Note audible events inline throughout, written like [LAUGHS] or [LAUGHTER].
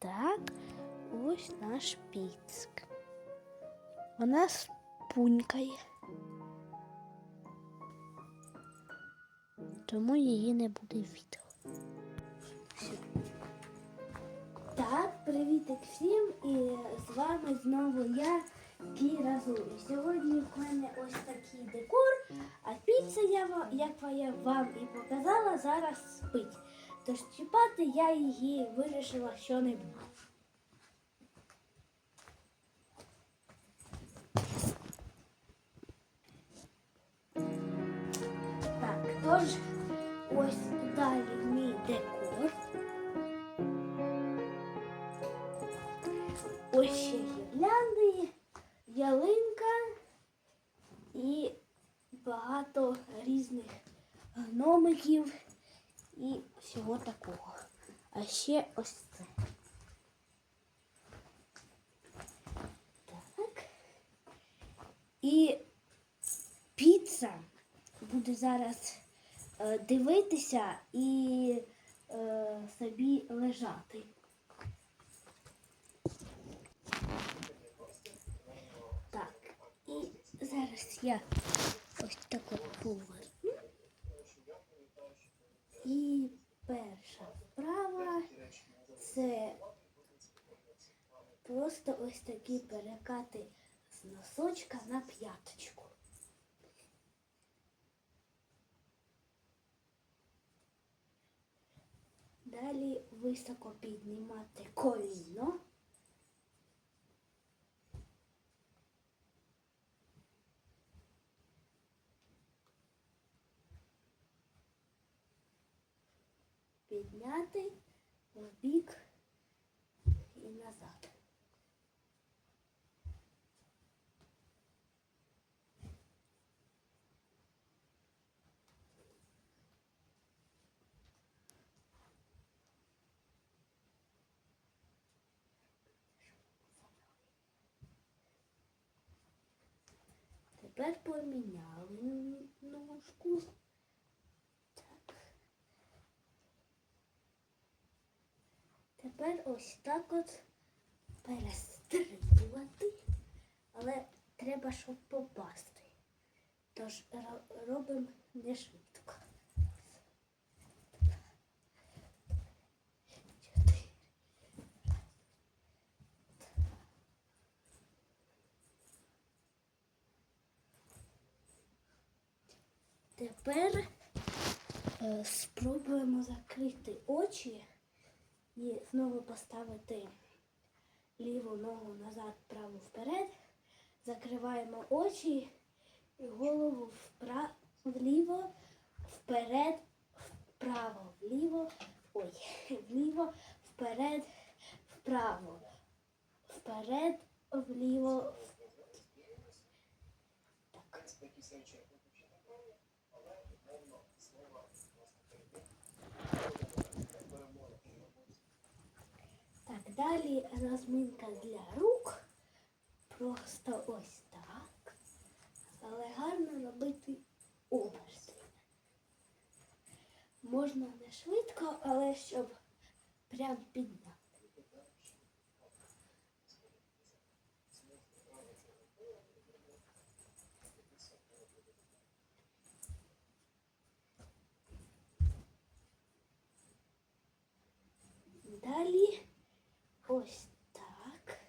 так, ось наш піцк. Вона спунькає. Тому її не буде відео. Так, привіт всім! І з вами знову я, Кіра Зу. Сьогодні в мене ось такий декор, а піца, я, як я вам і показала, зараз спить. Тож чіпати я її вирішила, що не. Так, тож ось далі мій декор. Ось ще гірлянди, ялинка і багато різних гномиків і всього такого. А ще ось це. Так. І піца буде зараз е, дивитися і е, собі лежати. Так, і зараз я ось таку поверну. І перша вправа це просто ось такі перекати з носочка на п'яточку. Далі високо піднімати коліно. Підняти в бік і назад. Тепер поміняли ножку. Так. Тепер ось так от перестрибувати, але треба, щоб попасти. Тож робимо не швидко. Тепер е, спробуємо закрити очі і знову поставити ліву ногу назад, праву вперед. Закриваємо очі і голову вправо, вліво, вперед, вправо, вліво, ой, [LAUGHS] вліво, вперед, вправо, вперед, вліво. Так. Так, далі розминка для рук. Просто ось так. Але гарно робити оберти. Можна не швидко, але щоб прям підняти. Далі ось так.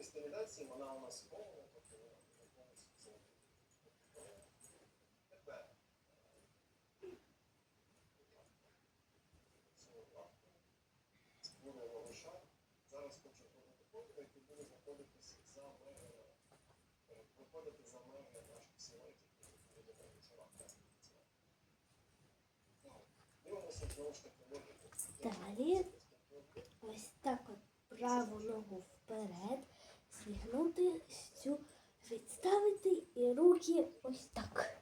Так, стилізації вона у нас повна, тобто вона повністю. Тепер. Спробуємо лиша. Зараз хочу зробити фото, який буде знаходитися за межами, виходити за межі наших силуетів, які буде працювати. Дивимося знову ж таки логіку. Далі ось так от праву ногу вперед, розігнути, цю відставити і руки ось так.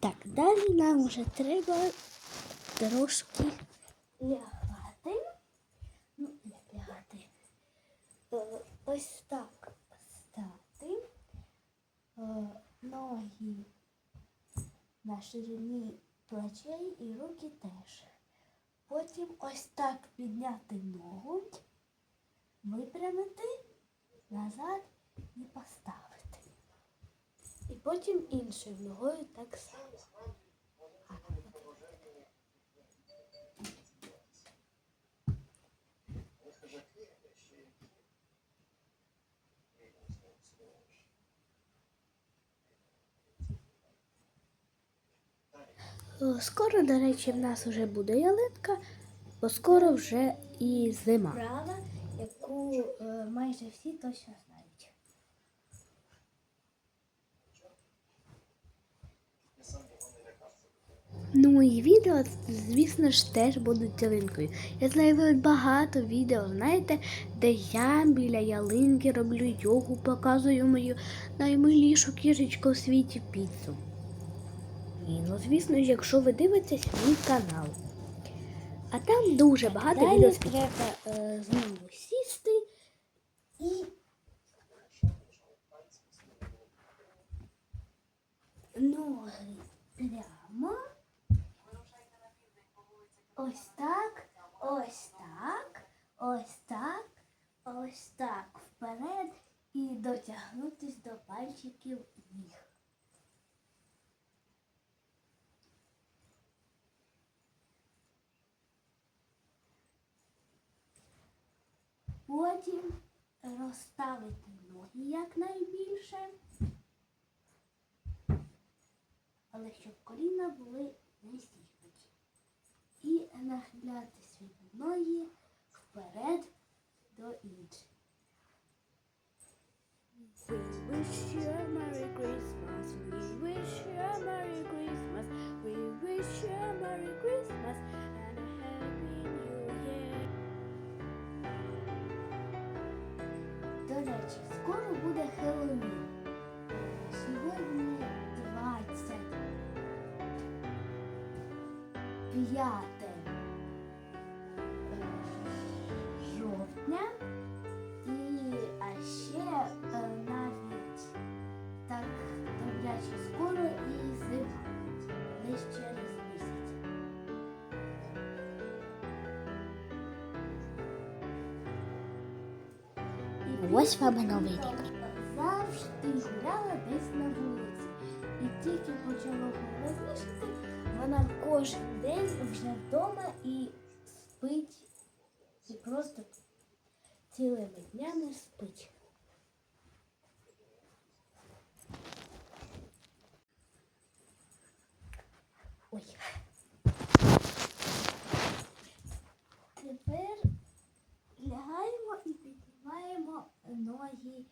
Так, далі нам вже треба трошки. Ось так стати. Е, Ноги на ширині плечей і руки теж. Потім ось так підняти ногу, випрямити назад і поставити. І потім іншою ногою так само. Легкожаки, ще які рівні сповіш. О, Скоро, до речі, в нас вже буде ялинка, бо скоро вже і зима. Права, яку е, майже всі точно знають. Ну і відео, звісно ж, теж будуть ялинкою. Я знаю багато відео, знаєте, де я біля ялинки роблю йогу, показую мою наймилішу кішечку у світі піцу. І, ну, звісно ж, якщо ви дивитесь мій канал. А там дуже багато Далі відео. Треба е, знову сісти і ноги прямо. Ось так, ось так, ось так, ось так вперед і дотягнутись до пальчиків ніг. Потім розставити ноги якнайбільше, але щоб коліна були не зігнуті. І нахиляти свої ноги вперед до інших. Wish Merry Christmas. We wish you a Merry Christmas. We wish you a Merry Christmas речі, скоро буде Хеллоуін. Сьогодні 20 Ось вам новий рік. Завжди гуляла десь на вулиці. І тільки почало холоднішати, вона кожен день вже вдома і спить. І просто цілими днями спить. Ой. Тепер лягаємо і піднімаємо ноги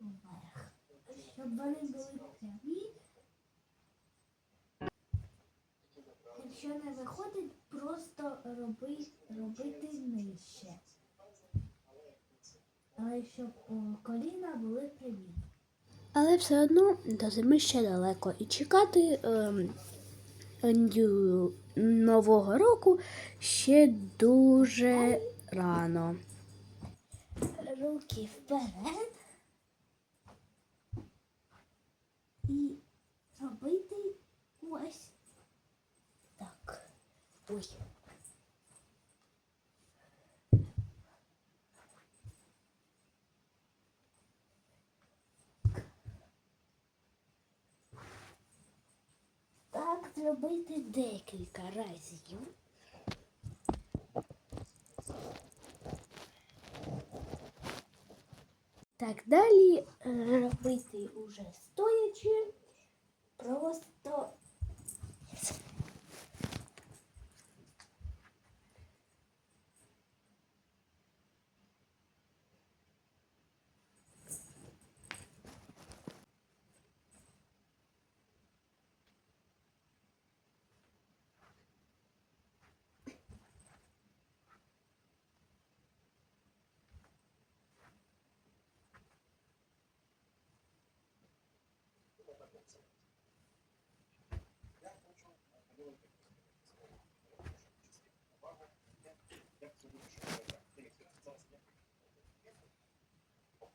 вверх, щоб вони були прямі. Якщо не виходить, просто роби, робити нижче. Але щоб коліна були прямі. Але все одно до зими ще далеко і чекати ню- Нового року ще дуже рано. Руки вперед і робити ось. Ой. Так зробити декілька разів. Так, далі е, робити уже стоячи. Просто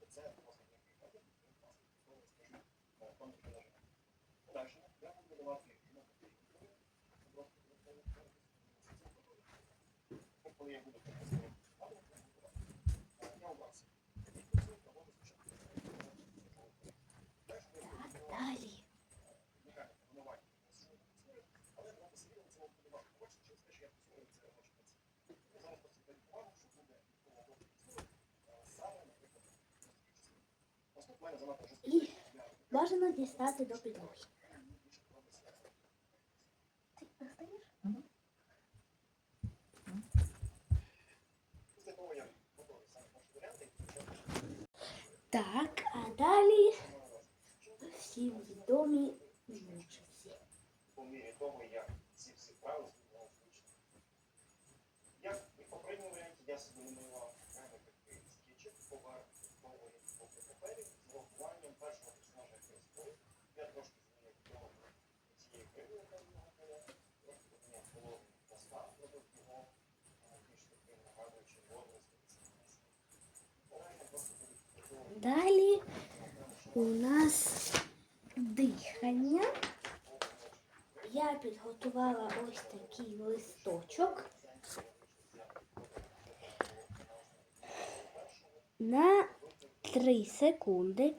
Це послідні приклади, які власне коли скажу, е, хто не таке наживає. Далі я буду давати жінок просто коли я буду прописувати, я у вас. Далі. Але давайте собі це вподобати. Хочете, через те, що я посилаю це робоче місце. Я зараз просто даю увагу, що буде відповідно робоче місце. Саме, наприклад, ось тут в мене занадто вже І бажано дістати до підлоги. Ти достаєш? Після того, як готові саме ваші варіанти, Так, а далі всі відомі ножиці. по мірі того, як ці всі правила збудували звичайно. Як і в попередньому варіанті, я собі намалював окремо Далі у нас дихання. Я підготувала ось такий листочок. На 3 секунди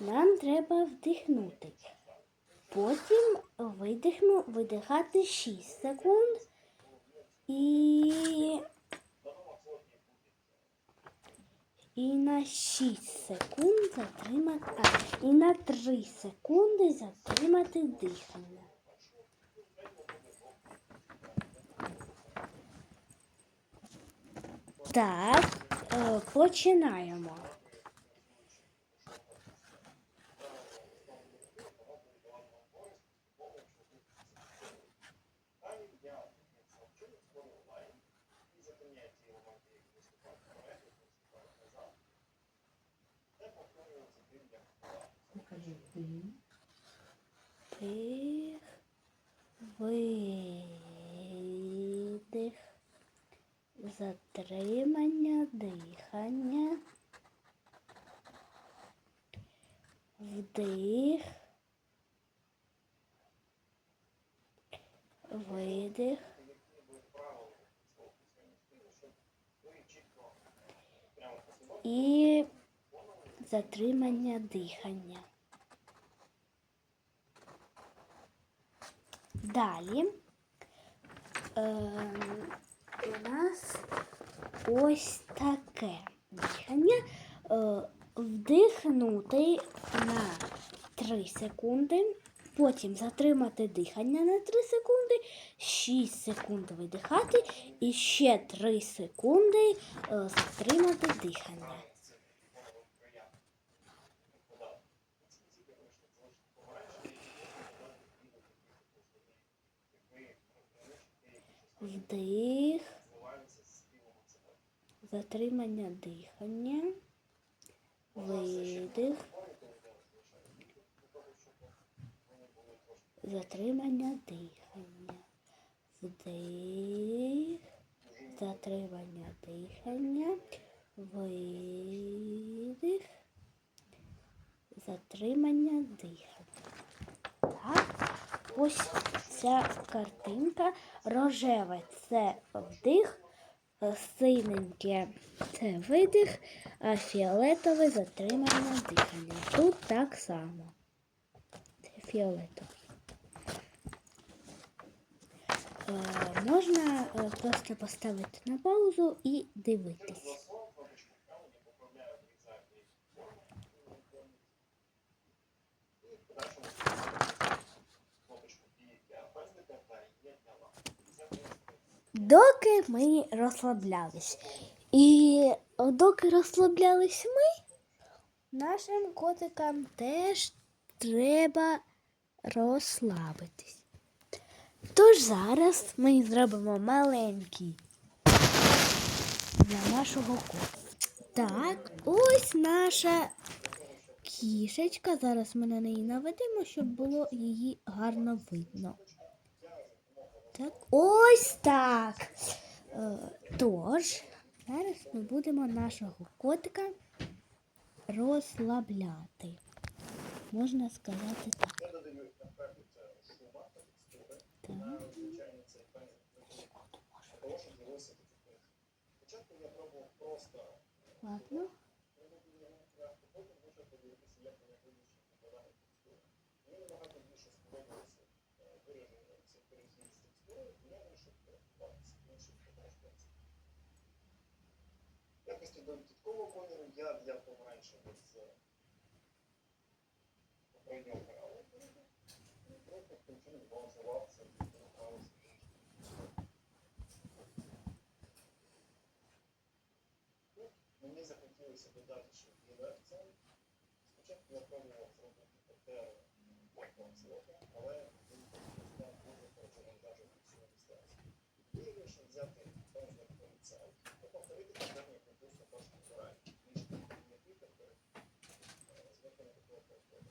нам треба вдихнути. Потім видихну, видихати 6 секунд. І І на 6 секунд затримати. А, і на 3 секунди затримати дихання. Так, е, починаємо. Далі я навчу, створив лайн і запевняю ті елементи, які виступають вперед, які виступають назад. Це повторюю за тим, як була. Покажи ти. Вдих, видих, затримання дихання. Вдих. Видих. І затримання дихання. Далі ем, у нас ось таке дихання. Е, вдихнути на 3 секунди, потім затримати дихання на 3 секунди, 6 секунд видихати і ще 3 секунди е, затримати дихання. Вдих, затримання дихання, видих, затримання дихання, вдих, затримання дихання, видих, затримання дихання. Так, ось ця картинка. Рожеве це вдих, е, синеньке це видих, а фіолетове затримання дихання. Тут так само. Це фіолетовий. Е, можна е, просто поставити на паузу і дивитись. Доки ми розслаблялись. І доки розслаблялись ми, нашим котикам теж треба розслабитись. Тож зараз ми зробимо маленький для нашого кота. Так, ось наша кішечка. Зараз ми на неї наведемо, щоб було її гарно видно. Так, ось так. Е, Тож, зараз ми будемо нашого котика розслабляти. Можна сказати так. Так. На звичайно цей пензель для того, щоб з'явився такий пензель. Спочатку я пробував просто Ладно. робити його м'яко, потім почав подивитися, як вони вирішують подавати текстури. Мені набагато більше сподобалося е, вираження цих перехід з текстури, і я вирішив практикуватися інших подаж пензель. В якості додаткового кольору я взяв помаранчевий з попереднього каналу. Просто це, збалансувався. Ну, Мені захотілося додати ще білий акцент. Спочатку я пробував зробити патеру акцента, але він став дуже перезавантажений всю дистанцію. І вирішив взяти певний поліцай та повторити певний конкурс на першому варіанті. Ніж не пікер перед зверху такого повтору.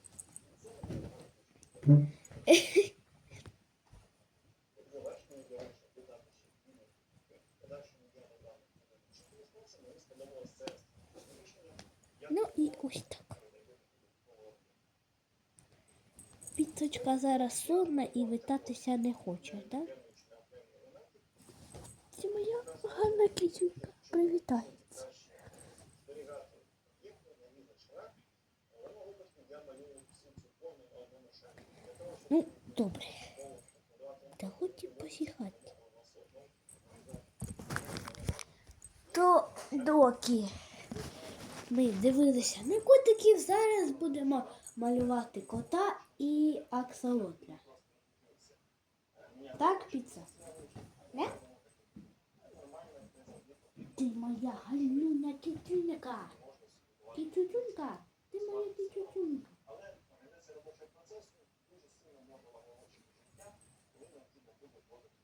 Це мені набагато більше. Як завершення я вирішив додати ще білий. Подальшому я додав ще поліцай, мені сподобалось це рішення. Я Ну і ось так. Піцочка зараз сонна і витатися не хоче, так? Да? Це моя гарна кітюнька. Привітається. зберігати об'єкти на різних шарах. В даному випадку я малюю всю цю форму на одному шарі. Для того, щоб Ну, добре. Та хоч посіхати. То доки ми дивилися на котиків, зараз будемо малювати кота і аксолотля. Так, піца? Не? Ти моя галюня кітюнька. Кітюнька, ти моя кітюнька.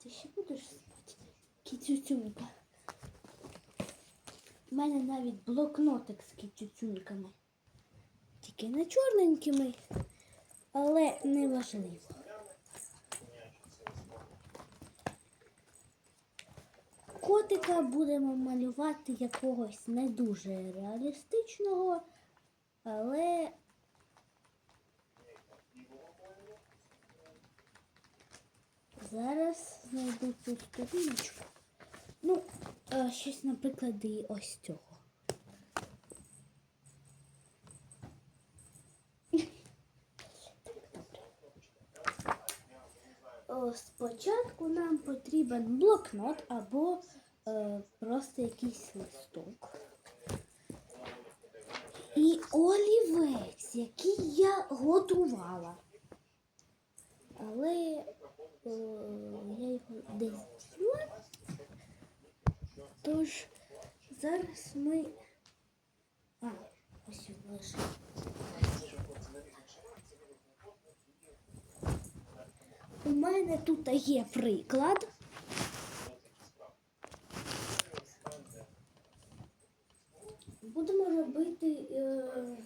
Ти ще будеш спати? Кітюнька. У мене навіть блокнотик з кітюньками. Тільки не чорненькими, але не важливо. Котика будемо малювати якогось не дуже реалістичного, але зараз знайду цю сторіночку. Ну, е, щось, наприклад, і ось цього. Спочатку нам потрібен блокнот або е, просто якийсь листок. І олівець, який я готувала. Але е, я його десь взяла. Тож зараз ми. А, ось він. У мене тут є приклад. Будемо робити е,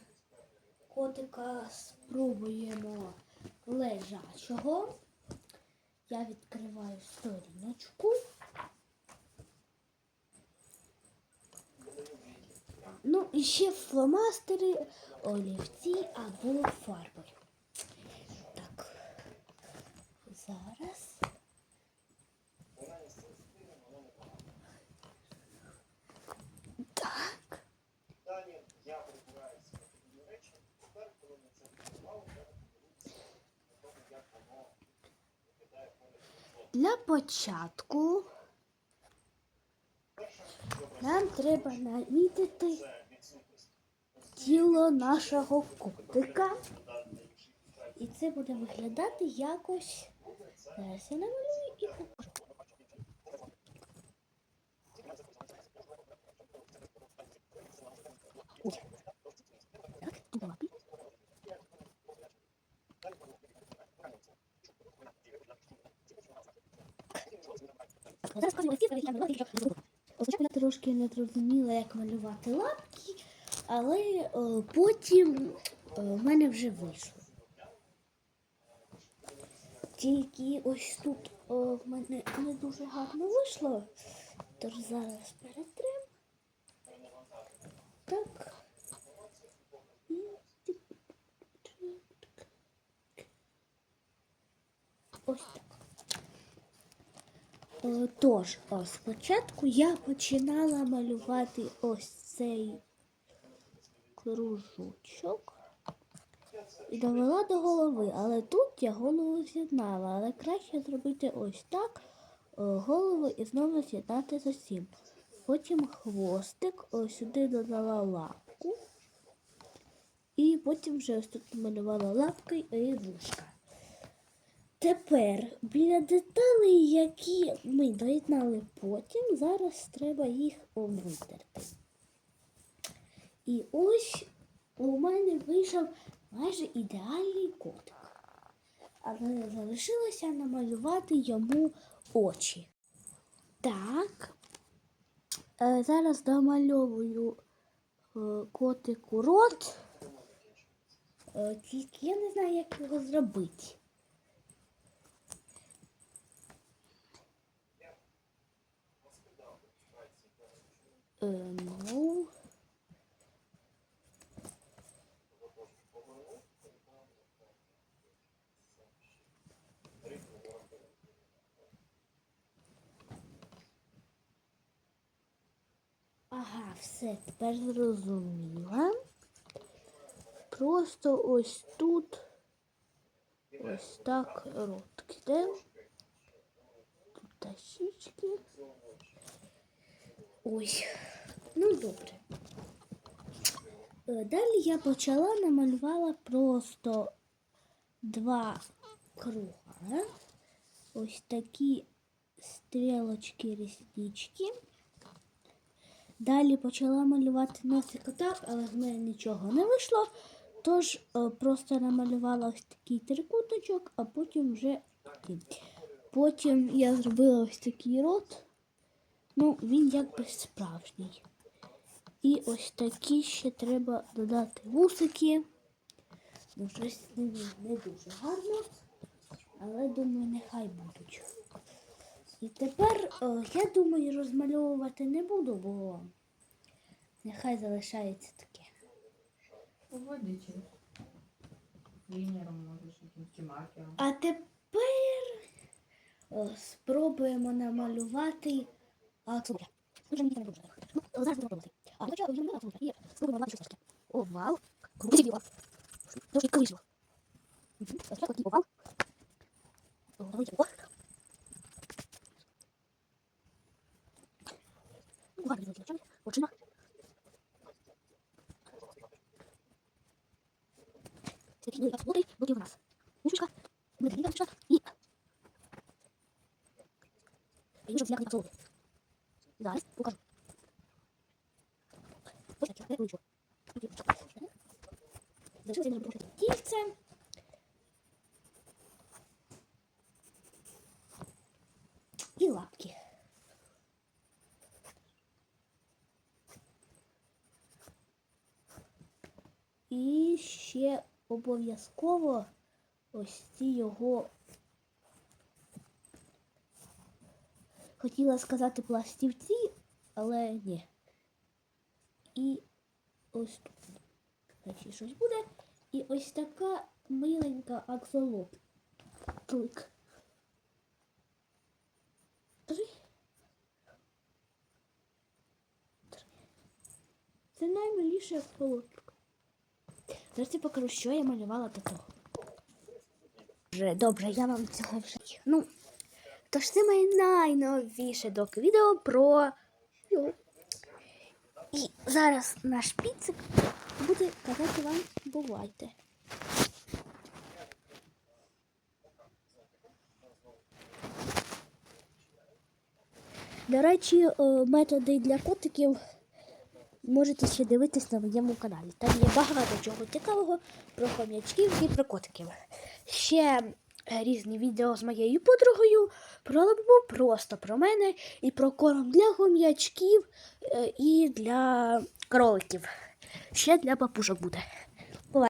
котика, спробуємо лежачого. Я відкриваю сторіночку. Ну, і ще фломастери, олівці або фарби. Так. Зараз. Так. Далі я прибираю ці речі. Тепер, коли ми це відбували, треба подивитися на тому, як воно виглядає поряд з Для початку нам треба намітити тіло нашого деталей. І це буде виглядати якось. Зараз я намалюю і покажу. Ой. Зараз кожен листів я малювала тільки Спочатку я трошки не зрозуміла, як малювати лапки, але о, потім о, в мене вже вийшло. Тільки ось тут о, в мене не дуже гарно вийшло, тож зараз перетрим. Так. Ось так. Тож, спочатку я починала малювати ось цей кружочок і довела до голови, але тут я голову з'єднала, але краще зробити ось так е, голову і знову з'єднати з усім. Потім хвостик, ось сюди додала лапку. І потім вже ось тут намалювала лапки і вушка. Тепер біля деталей, які ми доєднали потім, зараз треба їх витерти. І ось у мене вийшов майже ідеальний котик. Але залишилося намалювати йому очі. Так. Е, зараз домальовую е, котику рот. Е, Тільки я не знаю, як його зробити. Ну, ага, все, тепер зрозуміла. Просто ось тут ось так рот кидаю. Тут тащички. Ой, ну добре. Е, Далі я почала намалювала просто два круга. Ось такі стрілочки, реснички. Далі почала малювати носик так, але в мене нічого не вийшло. Тож е, просто намалювала ось такий трикутничок, а потім вже. Потім я зробила ось такий рот. Ну, він якби справжній. І ось такі ще треба додати вусики. Ну, щось не, не дуже гарно, але думаю, нехай будуть. І тепер, е, я думаю, розмальовувати не буду, бо нехай залишається таке. Водичі. Лінером можеш якимсь маркером. А тепер е, спробуємо намалювати а. Ну, зараз будемо пробувати. А, хоча я не. І спробуємо намалювати щось таке. Овал. Овал. Трошки вийшло. Мгм. Спочатку такий овал. Давайте гарно зробили очами. Очима. Це такий великий солодкий, боки у нас. Мушечка. Буде така мушечка. І... І мушок зляканий солодкий. Зараз покажу. Ось так, я вийшов. Залишилося мені трохи. І лапки. І ще обов'язково ось ці його. Хотіла сказати пластівці, але ні. І ось тут. Значить, щось буде. І ось така миленька аксолот. Клик. Три. Три. Це наймиліший аксолотик. Зараз я покажу, що я малювала до того. Вже добре, я вам цього вже. Ну, тож це моє найновіше док відео про. І зараз наш піцик буде казати вам бувайте. До речі, е, методи для котиків можете ще дивитись на моєму каналі. Там є багато чого цікавого про хом'ячків і про котиків. Ще різні відео з моєю подругою про просто про мене і про корм для хом'ячків е, і для кроликів. Ще для папушок буде.